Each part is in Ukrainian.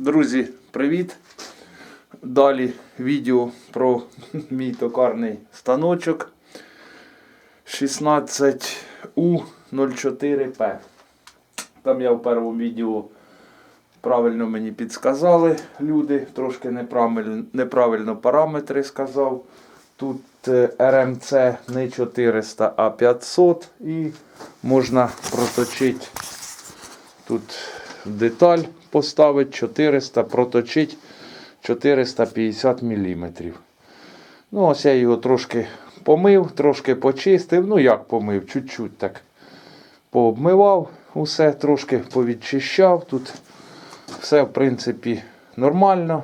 Друзі, привіт! Далі відео про мій токарний станочок 16U04P. Там я в першому відео правильно мені підсказали люди, трошки неправильно, неправильно параметри сказав. Тут е, РМЦ не 400, а 500 і можна проточити Тут деталь поставить 400, проточить 450 мм. Ну, ось я його трошки помив, трошки почистив. Ну, як помив, чуть-чуть так пообмивав усе, трошки повідчищав. Тут все, в принципі, нормально.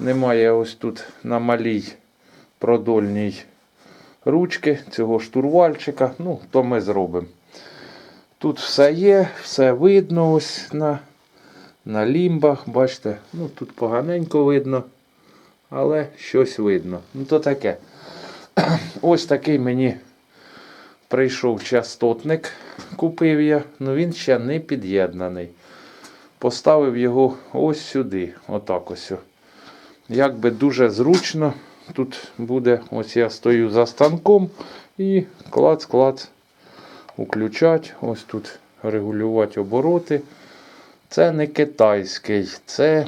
Немає ось тут на малій продольній ручки цього штурвальчика. Ну, то ми зробимо. Тут все є, все видно ось на, на лімбах. Бачите, ну тут поганенько видно, але щось видно. Ну то таке. Ось такий мені прийшов частотник, купив я, ну він ще не під'єднаний. Поставив його ось сюди, отак ось. Якби дуже зручно. Тут буде, ось я стою за станком і клац-клац включати. Ось тут регулювати обороти. Це не китайський, це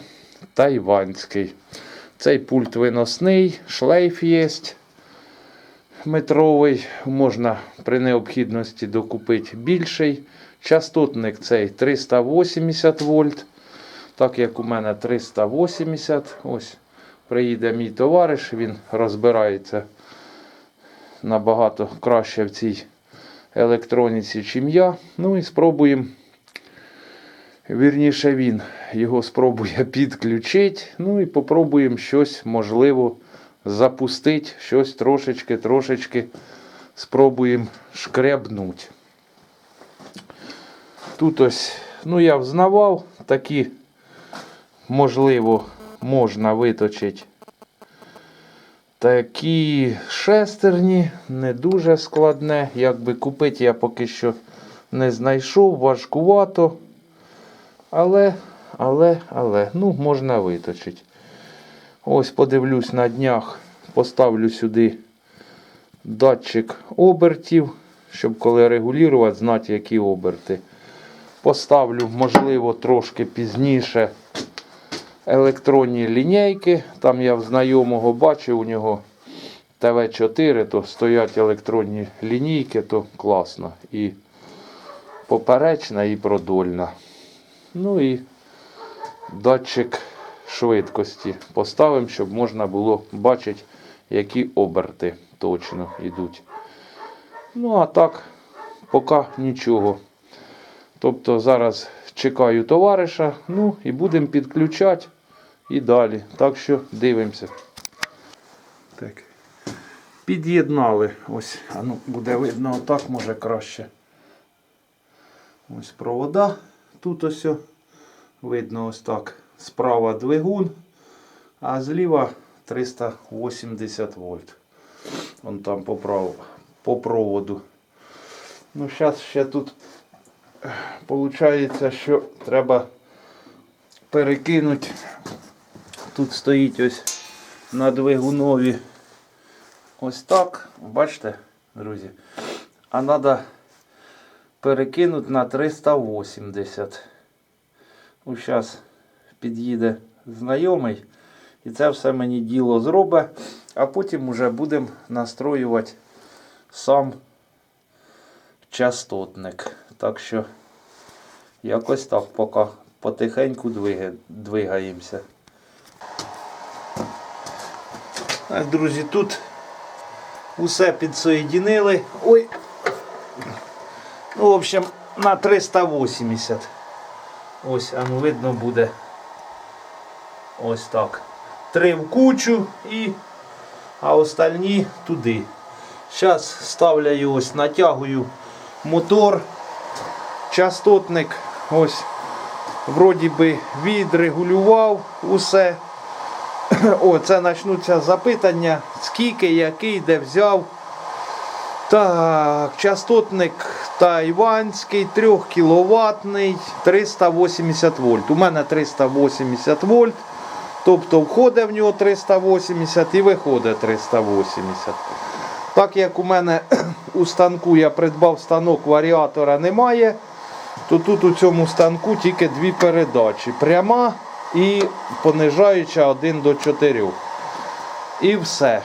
тайванський. Цей пульт виносний, шлейф є метровий. Можна при необхідності докупити більший. Частотник цей 380 вольт. Так як у мене 380. Ось приїде мій товариш, він розбирається набагато краще в цій електроніці, чим я. Ну і спробуємо. Вірніше він його спробує підключити. Ну і попробуємо щось можливо запустити, щось трошечки-трошечки спробуємо шкребнути. Тут ось, ну я взнавав, такі, можливо, можна виточити Такі шестерні, не дуже складне. Якби купити я поки що не знайшов, важкувато. Але, але, але, ну, можна виточити. Ось подивлюсь на днях, поставлю сюди датчик обертів, щоб коли регулювати, знати, які оберти. Поставлю, можливо, трошки пізніше електронні лінійки. Там я в знайомого бачив у нього ТВ4, то стоять електронні лінійки, то класно. І поперечна, і продольна. Ну і датчик швидкості поставимо, щоб можна було бачити, які оберти точно йдуть. Ну, а так, поки нічого. Тобто зараз чекаю товариша, ну і будемо підключати і далі. Так що дивимося. Так. Під'єднали. Ось, а ну, буде видно отак, може краще. Ось провода. Тут ось видно ось так. Справа двигун, а зліва 380 вольт. Вон там по, прав... по проводу. Ну, зараз ще тут Получається, що треба перекинути. Тут стоїть ось на двигунові ось так. Бачите, друзі? А треба перекинути на 380. Ось зараз під'їде знайомий. І це все мені діло зробить. А потім вже будемо настроювати сам частотник. Так що якось так поки потихеньку двигаємося. Так, друзі, тут усе підсоєдинили. Ой. Ну, в общем, на 380. Ось, а ну видно буде. Ось так. Три в кучу і а остальні туди. Зараз ставляю ось, натягую мотор, частотник, ось, вроді би відрегулював усе. О, це почнуться запитання, скільки, який, де взяв. Так, частотник Тайванський 3 кіловатний 380 вольт. У мене 380 вольт. Тобто входить в нього 380 і виходить 380. Так як у мене у станку я придбав станок варіатора немає, то тут у цьому станку тільки дві передачі. Пряма і понижаюча 1 до 4. І все.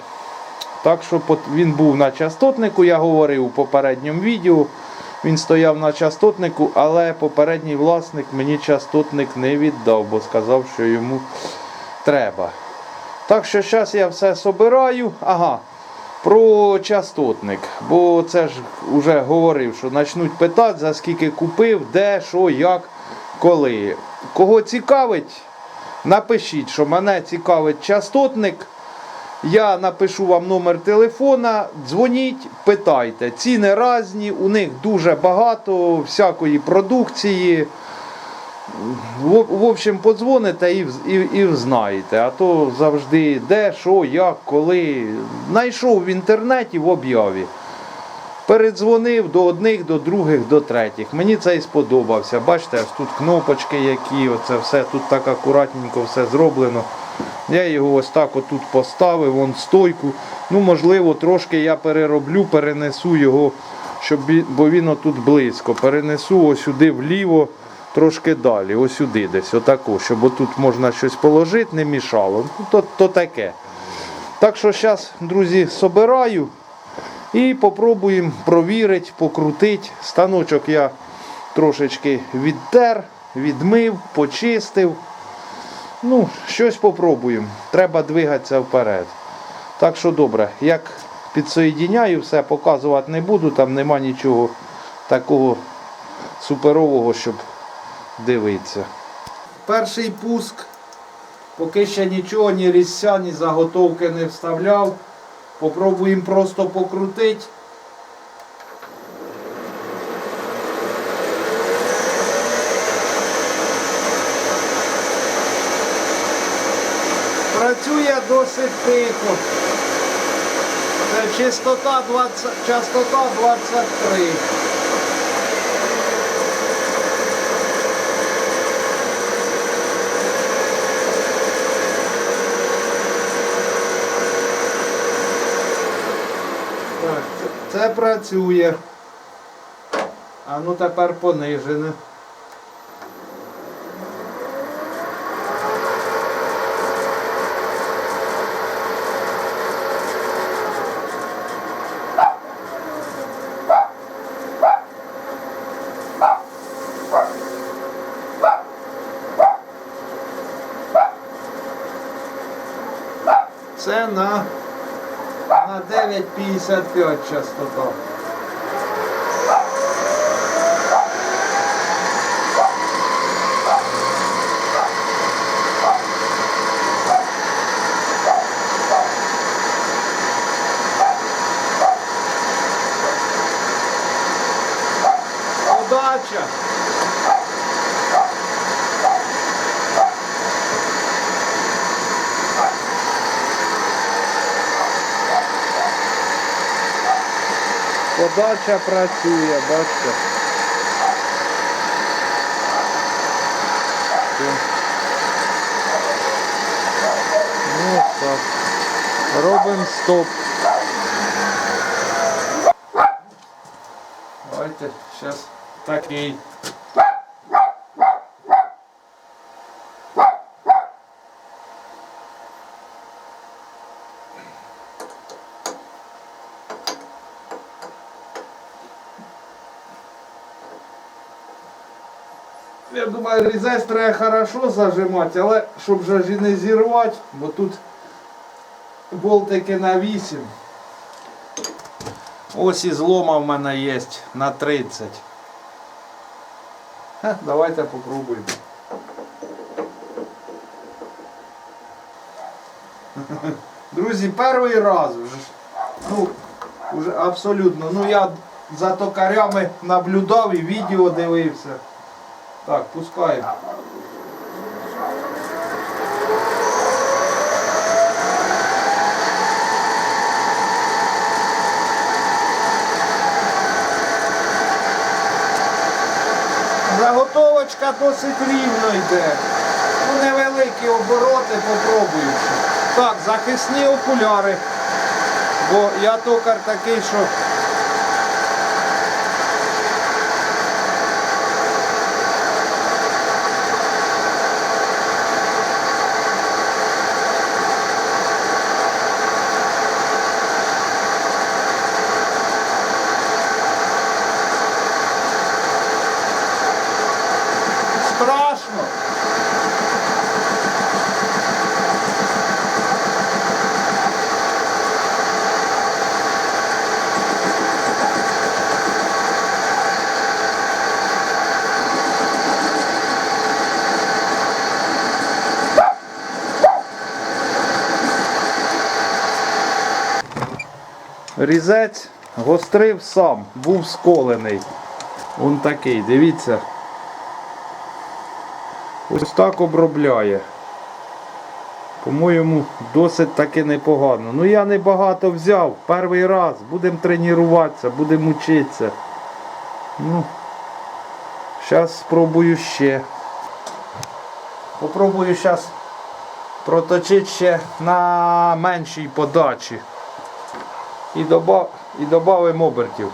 Так що він був на частотнику, я говорив у попередньому відео. Він стояв на частотнику, але попередній власник мені частотник не віддав, бо сказав, що йому треба. Так що зараз я все собираю. Ага, про частотник. Бо це ж вже говорив, що почнуть питати, за скільки купив, де, що, як, коли. Кого цікавить, напишіть, що мене цікавить частотник. Я напишу вам номер телефона, дзвоніть, питайте. Ціни різні, у них дуже багато всякої продукції. В, общем, подзвоните і, і, і знаєте. А то завжди де, що, як, коли. Знайшов в інтернеті в об'яві. Передзвонив до одних, до других, до третіх. Мені це і сподобався. Бачите, ось тут кнопочки які, оце все тут так акуратненько все зроблено. Я його ось так отут поставив, вон стойку. Ну, можливо, трошки я перероблю, перенесу його, щоб, бо він отут близько. Перенесу ось сюди вліво, трошки далі, ось сюди десь, отако, щоб отут можна щось положити, не мішало. Ну, то, то таке. Так що зараз, друзі, собираю і попробуємо провірити, покрутити. Станочок я трошечки відтер, відмив, почистив. Ну, щось попробуємо. Треба двигатися вперед. Так що добре, як підсоєдіняю, все показувати не буду, там нема нічого такого суперового, щоб дивитися. Перший пуск. Поки ще нічого, ні різця, ні заготовки не вставляв. Попробуємо просто покрутити. Працює досить тихо. Це частота 20, частота 23. Працює. А ну тепер понижене. Це на, на 9,55 частота. Подача працює, бачите. Ну, так. Робимо стоп. Давайте зараз такий. Різець треба хорошо зажимати, але щоб не зірвати, бо тут болтики на 8. Ось і злома в мене є на 30. Ха, давайте попробуємо. Друзі, перший раз вже. Ну, вже абсолютно. Ну я за токарями наблюдав і відео дивився. Так, пускаємо. Заготовочка досить рівно йде. Ну, Невеликі обороти, попробуючи. Так, захисні окуляри. Бо я токар такий, що... Різець гострив сам, був сколений. Он такий, дивіться. Ось так обробляє. По-моєму, досить таки непогано. Ну я не багато взяв. Перший раз. Будемо тренуватися, будемо вчитися. Ну, зараз спробую ще. Попробую зараз проточити ще на меншій подачі. І добав, і обертів.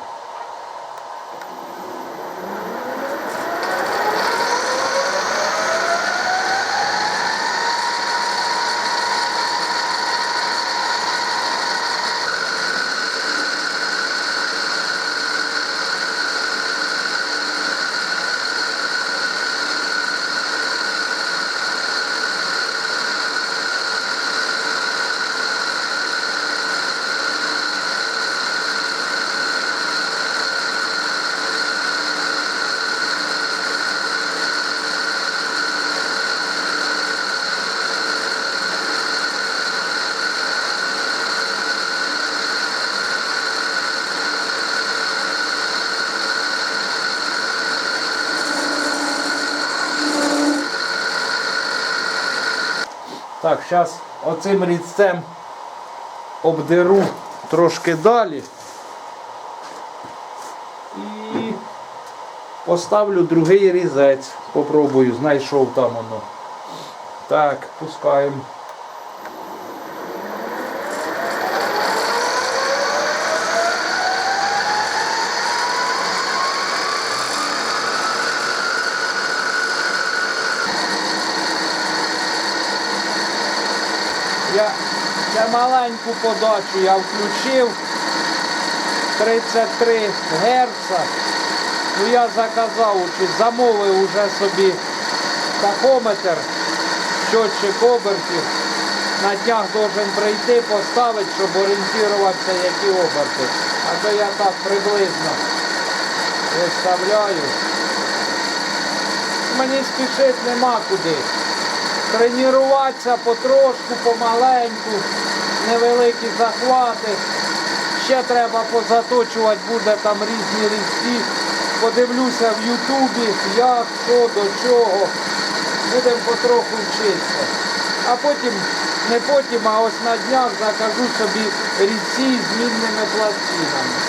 Так, зараз оцим різцем обдеру трошки далі. І поставлю другий різець. Попробую, знайшов там воно. Так, пускаємо. Я ще маленьку подачу я включив. 33 Гц. Ну я заказав, чи замовив уже собі тахометр, щотчик обертів. На днях должен прийти, поставити, щоб орієнтуватися, які оберти. А то я так приблизно виставляю. Мені спішити нема куди тренуватися потрошку, помаленьку, невеликі захвати. Ще треба позаточувати, буде там різні різці. Подивлюся в Ютубі, як, що, до чого. Будемо потроху вчитися. А потім, не потім, а ось на днях закажу собі різці з змінними пластинами.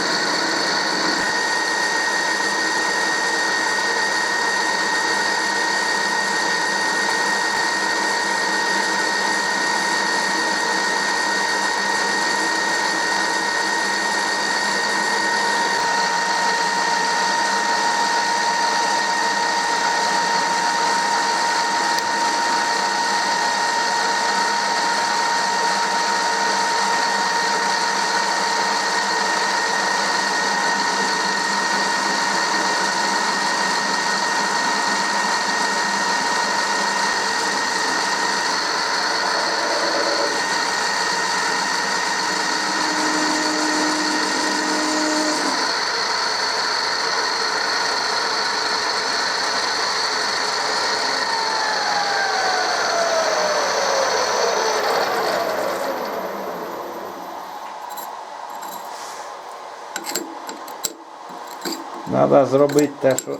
Треба зробити те, що.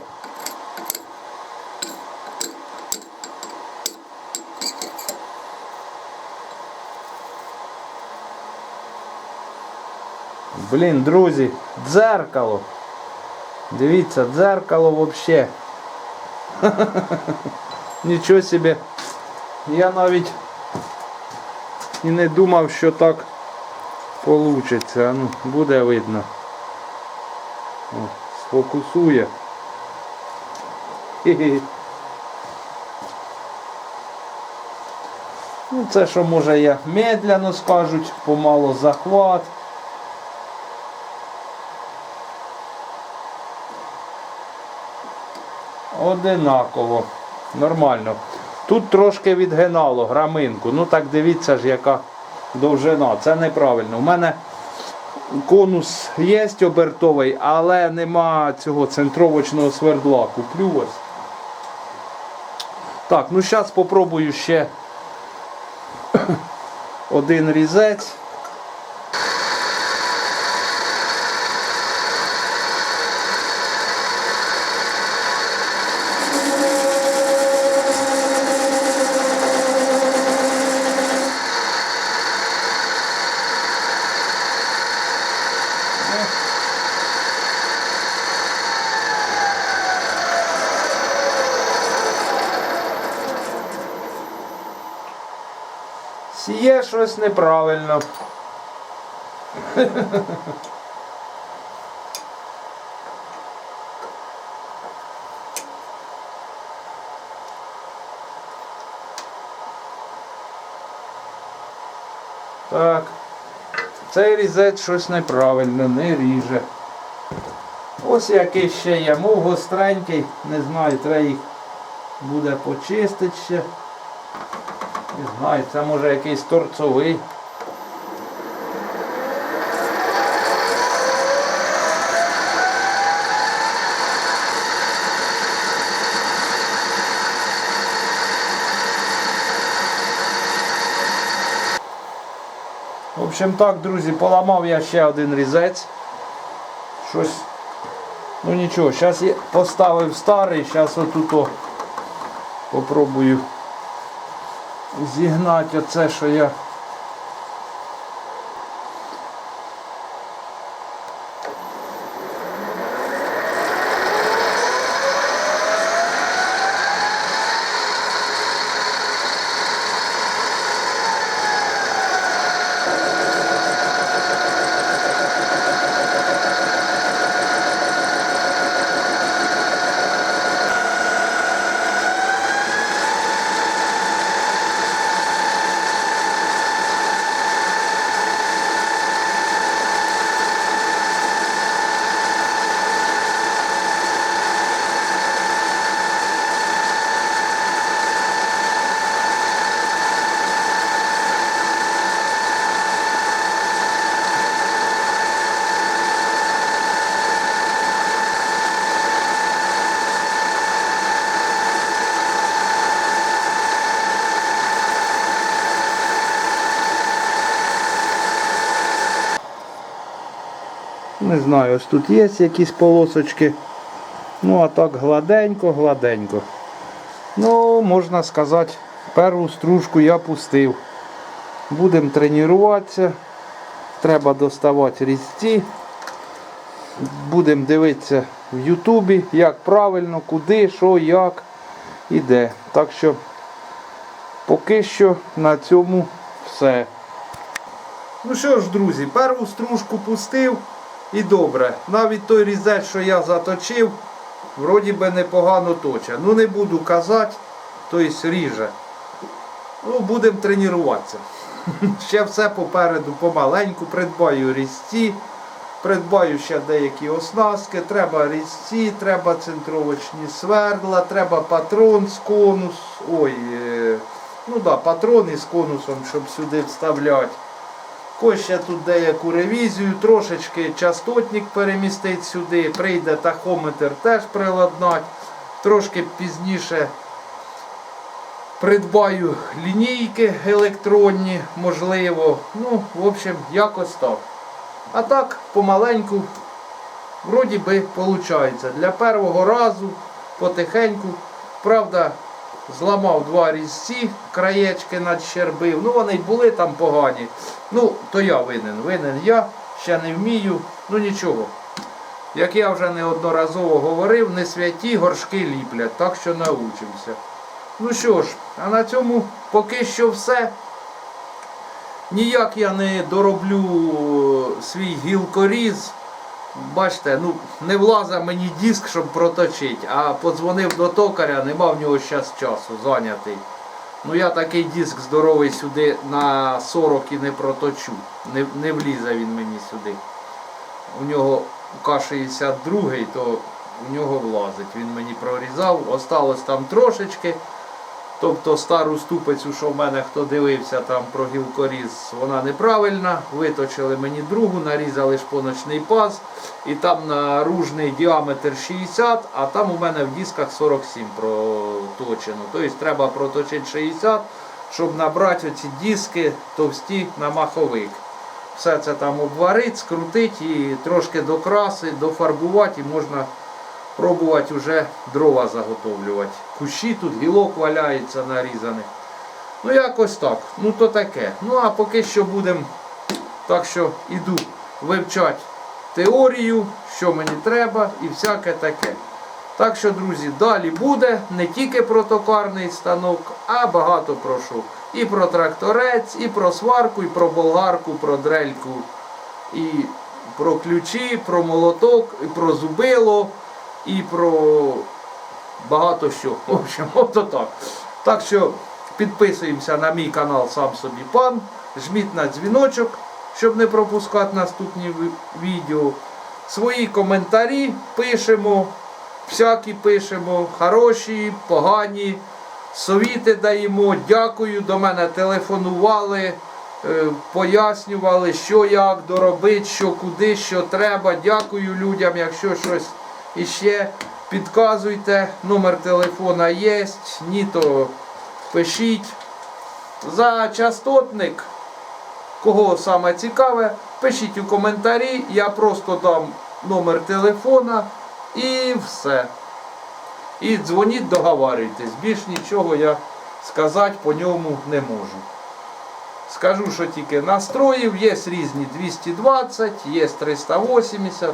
Блін, друзі, дзеркало. Дивіться, дзеркало взагалі. Нічого собі. Я навіть і не думав, що так получиться. Ну, буде видно. О, сфокусує. Хе-хе. Ну, це що може я медляно скажуть, помало захват. Одинаково. Нормально. Тут трошки відгинало граминку. Ну так дивіться ж, яка довжина. Це неправильно. У мене конус є обертовий, але нема цього центровочного свердла. Куплю ось. Так, ну зараз спробую ще один різець. Щось неправильно. Так. Цей різець щось неправильно, не ріже. Ось який ще є. Мов гостренький, не знаю, треба їх буде почистити ще. Не знаю, це може якийсь торцовий. В общем так, друзі, поламав я ще один різець. Щось. Ну нічого, зараз я поставив старий, зараз отут о попробую зігнати оце, що я. Не знаю, ось тут є якісь полосочки. Ну а так гладенько, гладенько. Ну, можна сказати, першу стружку я пустив. Будемо тренуватися. Треба доставати різці. Будемо дивитися в Ютубі, як правильно, куди, що, як і де. Так що поки що на цьому все. Ну що ж, друзі, першу стружку пустив і добре. Навіть той різець, що я заточив, вроді би непогано точе. Ну не буду казати, тобто ріже. Ну, будемо тренуватися. Ще все попереду помаленьку, придбаю різці, придбаю ще деякі оснастки, треба різці, треба центровочні свердла, треба патрон з конус. Ой, е, ну да, патрон із конусом, щоб сюди вставляти. Ось ще тут деяку ревізію, трошечки частотник перемістить сюди, прийде тахометр теж приладнать. Трошки пізніше придбаю лінійки електронні, можливо. Ну, в общем, якось так. А так, помаленьку, вроді би, виходить. Для першого разу потихеньку, правда, зламав два різці, краєчки надщербив. Ну, вони й були там погані. Ну, то я винен. Винен я, ще не вмію, ну нічого. Як я вже неодноразово говорив, не святі горшки ліплять, так що научився. Ну що ж, а на цьому поки що все. Ніяк я не дороблю е, свій гілкоріз. Бачите, ну не влаза мені диск, щоб проточити, а подзвонив до токаря, нема в нього зараз часу, зайнятий. Ну я такий диск здоровий сюди на 40 і не проточу. Не, не влізе він мені сюди. У нього К-62, то у нього влазить. Він мені прорізав. Осталось там трошечки. Тобто стару ступицю, що в мене хто дивився там про гілкоріз, вона неправильна. Виточили мені другу, нарізали шпоночний паз. І там наружний діаметр 60, а там у мене в дисках 47 проточено. Тобто треба проточити 60, щоб набрати оці диски товсті на маховик. Все це там обварити, скрутити і трошки докрасити, дофарбувати і можна пробувати вже дрова заготовлювати. Кущі тут гілок валяється нарізаних. Ну якось так. Ну то таке. Ну а поки що будемо. Так що іду вивчати теорію, що мені треба і всяке таке. Так що, друзі, далі буде не тільки про токарний станок, а багато про що. І про тракторець, і про сварку, і про болгарку, про дрельку, і про ключі, про молоток, і про зубило, і про багато що. В общем, ото так. Так що підписуємося на мій канал Сам собі пан. Жміть на дзвіночок, щоб не пропускати наступні відео. Свої коментарі пишемо, всякі пишемо, хороші, погані. Совіти даємо, дякую, до мене телефонували, е, пояснювали, що як доробити, що куди, що треба. Дякую людям, якщо щось іще підказуйте. Номер телефона є, ні, то пишіть. За частотник, кого саме цікаве, пишіть у коментарі, я просто дам номер телефона і все. І дзвоніть, договарюйтесь. Більш нічого я сказати по ньому не можу. Скажу, що тільки настроїв, є різні 220, є 380.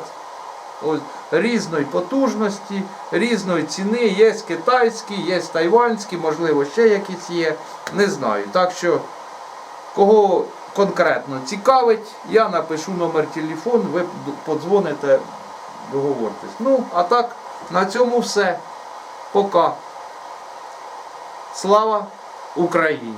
Ось, різної потужності, різної ціни, є китайські, є тайванські, можливо, ще якісь є. Не знаю. Так що, кого конкретно цікавить, я напишу номер телефону, ви подзвоните, договоритесь. Ну, а так, на цьому все. Пока. Слава Україні!